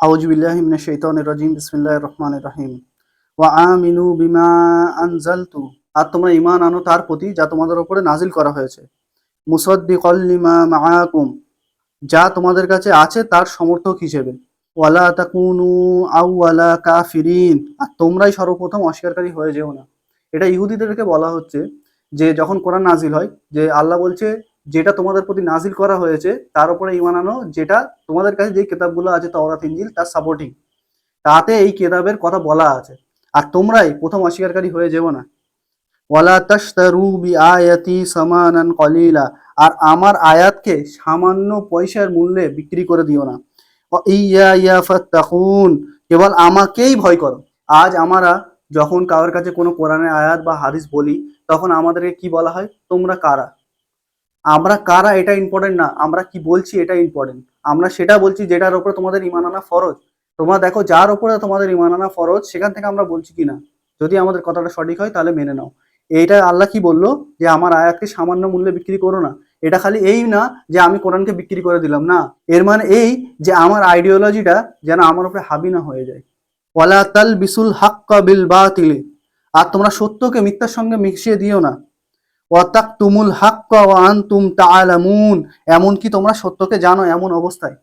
আউজবিল্লাহ মিনাশ শাইতানির রাজিম, বিসমিল্লাহির রহমানির রহিম। ওয়া আমিনু বিমা আনজালতু। আর তোমরা ঈমান আনো তার প্রতি যা তোমাদের উপরে নাজিল করা হয়েছে। মুসাদ্দিকাল লিমা মাআকুম। যা তোমাদের কাছে আছে তার সমর্থক হিসেবে। ওয়ালা তাকুনু আউওয়ালা কাফিরিন। আর তোমরাই সর্বপ্রথম অস্বীকারী হয়ে যেও না। এটা ইহুদিদেরকে বলা হচ্ছে যে যখন কোরআন নাজিল হয়, যে আল্লাহ বলছে যেটা তোমাদের প্রতি নাজিল করা হয়েছে, তার উপরে ইমান আনো, যেটা তোমাদের কাছে যে কিতাবগুলো আছে, তওরাত, ইনজিল, তার সাপোর্টিং তাতে এই কেতাবের কথা বলা আছে। আর তোমরাই প্রথম অস্বীকারী হয়ে যেও না। ওয়ালা তাশতারু বি আয়াতি সামানান কলিলা। আর আমার আয়াতকে সামান্য পয়সার মূল্যে বিক্রি করে দিও না। ইয়া ইয়া ফাত্তাকুন। কেবল আমাকেই ভয় করো। আজ আমরা যখন কারোর কাছে কোনো কোরআনের আয়াত বা হাদিস বলি, তখন আমাদেরকে কি বলা হয়? তোমরা কারা? আমরা কারা এটা ইম্পর্টেন্ট না, আমরা কি বলছি এটা ইম্পর্টেন্ট আমরা সেটা বলছি যেটার উপরে তোমাদের ইমান আনা ফরজ। তোমরা দেখো যার উপরে তোমাদের ইমান আনা ফরজ, সেখান থেকে আমরা বলছি কি না? যদি আমাদের কথাটা সঠিক হয়, তাহলে মেনে নাও। এইটা আল্লাহ কি বলল? যে আমার আয়াতকে সামান্য মূল্যে বিক্রি করো না। এটা খালি এই না যে আমি কোরআনকে বিক্রি করে দিলাম, না। এর মানে এই যে আমার আইডিওলজিটা যেন আমার উপরে হাবি না হয়ে যায়। ওয়ালা তাল বিসুল হাক্কা বিল বাতিলি। আর তোমরা সত্যকে মিথ্যার সঙ্গে মিশিয়ে দিও না। ওয়াতাক তুমুল হাক্কা তুম তা আলামুন এমনকি তোমরা সত্যকে জানো এমন অবস্থায়।